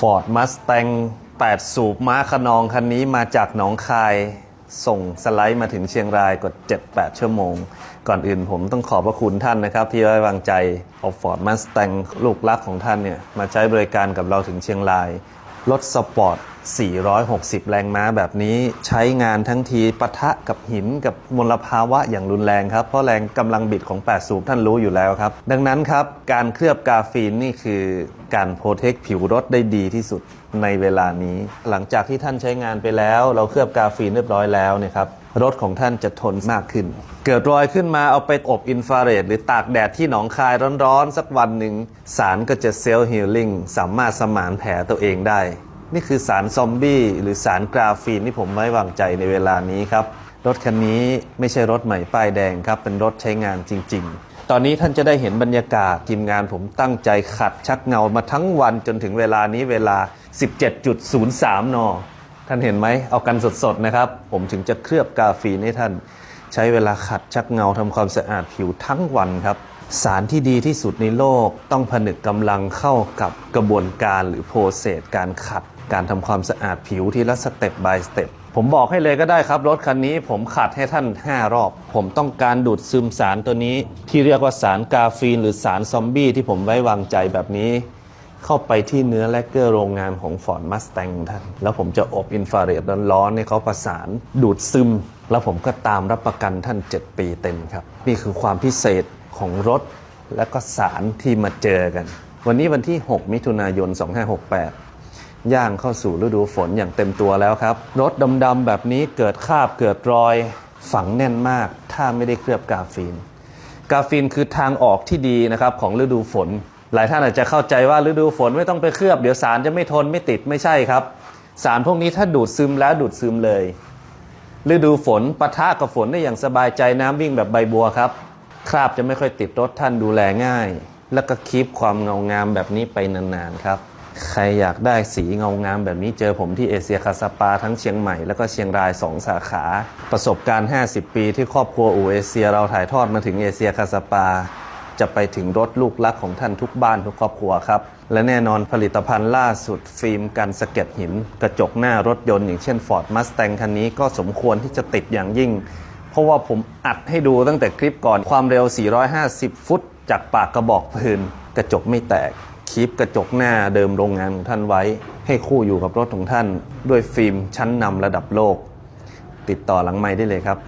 Ford Mustang 8 สูบม้าขนองคันนี้มาจากหนองคาย ส่งสไลด์มาถึงเชียงรายกว่า7-8 ชั่วโมง ก่อนอื่นผมต้องขอบพระคุณท่านนะครับ ที่ไว้วางใจเอา Ford Mustang ลูกรักของท่านเนี่ย มาใช้บริการกับเราถึงเชียงราย รถสปอร์ต460 แรงม้าแบบนี้ใช้งานทั้งทีปะทะกับหินกับมลภาวะอย่างรุนแรงครับ เพราะแรงกำลังบิดของ 8 สูบท่านรู้อยู่แล้วครับ ดังนั้นครับ การเคลือบกาฟีนนี่คือการโปรเทคผิวรถได้ดีที่สุดในเวลานี้ หลังจากที่ท่านใช้งานไปแล้ว เราเคลือบกาฟีนเรียบร้อยแล้วเนี่ยครับรถของท่านจะทนมากขึ้น เกิดรอยขึ้นมาเอาไปอบอินฟราเรดหรือตากแดดที่หนองคายร้อนๆ สักวันหนึ่งสารก็จะเซลล์ฮีลิ่งสามารถสมานแผลตัวเองได้ นี่คือสารซอมบี้หรือสารกราฟีนที่ผมไว้วางใจในเวลานี้ครับ รถคันนี้ไม่ใช่รถใหม่ป้ายแดงครับ เป็นรถใช้งานจริง ๆ ตอนนี้ท่านจะได้เห็นบรรยากาศทีมงานผมตั้งใจขัดชักเงามาทั้งวันจนถึงเวลานี้เวลา 17.03 น ท่านเห็นไหมเอากันสดๆนะครับ ผมถึงจะเคลือบกาฟีนให้ท่านใช้เวลาขัดชักเงาทำความสะอาดผิวทั้งวันครับ สารที่ดีที่สุดในโลกต้องผนึกกำลังเข้ากับกระบวนการหรือโปรเซสการขัด การทำความสะอาดผิวทีละสเต็ป by สเต็ปผมบอกให้เลยก็ได้ครับ รถคันนี้ผมขัดให้ท่าน 5 รอบ ผมต้องการดูดซึมสารตัวนี้ ที่เรียกว่าสารกาฟีน หรือสารซอมบี้ที่ผมไว้วางใจแบบนี้ เข้าไปที่เนื้อแลกเกอร์โรงงานของ Ford Mustang ท่าน แล้วผมจะอบอินฟราเรดร้อนๆให้เขาประสานดูดซึม แล้วผมก็ตามรับประกันท่าน 7 ปีเต็มครับ นี่คือความพิเศษของรถและก็สารที่มาเจอกัน วันนี้วันที่ 6 มิถุนายน 2568 ย่างเข้าสู่ฤดูฝนอย่างเต็มตัวแล้วครับ รถดำๆแบบนี้เกิดคราบเกิดรอยฝังแน่นมาก ถ้าไม่ได้เคลือบกาฟีน กาฟีนคือทางออกที่ดีนะครับของฤดูฝน หลายท่านอาจจะเข้าใจว่าฤดูฝนไม่ต้องไปเคลือบเดี๋ยวสารจะไม่ทนไม่ติดไม่ใช่ครับ สารพวกนี้ถ้าดูดซึมแล้วดูดซึมเลย ฤดูฝนปะทะกับฝนได้อย่างสบายใจน้ำวิ่งแบบใบบัวครับ คราบจะไม่ค่อยติดรถท่านดูแลง่าย แล้วก็คีบความเงางามแบบนี้ไปนานๆครับ ใครอยากได้สีเงางามแบบนี้เจอผมที่เอเชียคาสปาทั้งเชียงใหม่แล้วก็เชียงราย 2 สาขา ประสบการณ์ 50 ปีที่ครอบครัวอูเอเชียเราถ่ายทอดมาถึงเอเชียคาสปา จะไปถึงรถลูกรักของท่านทุกบ้านทุกครอบครัวครับ และแน่นอนผลิตภัณฑ์ล่าสุดฟิล์มกันสะเก็ดหิน กระจกหน้ารถยนต์อย่างเช่น Ford Mustang คันนี้ก็สมควรที่จะติดอย่างยิ่ง เพราะว่าผมอัดให้ดูตั้งแต่คลิปก่อนความเร็ว 450 ฟุต จากปากกระบอกปืนกระจกไม่แตก คีบกระจกหน้าเดิมโรงงานของท่านไว้ ให้คู่อยู่กับรถของท่าน ด้วยฟิล์มชั้นนำระดับโลก ติดต่อหลังไม้ได้เลยครับ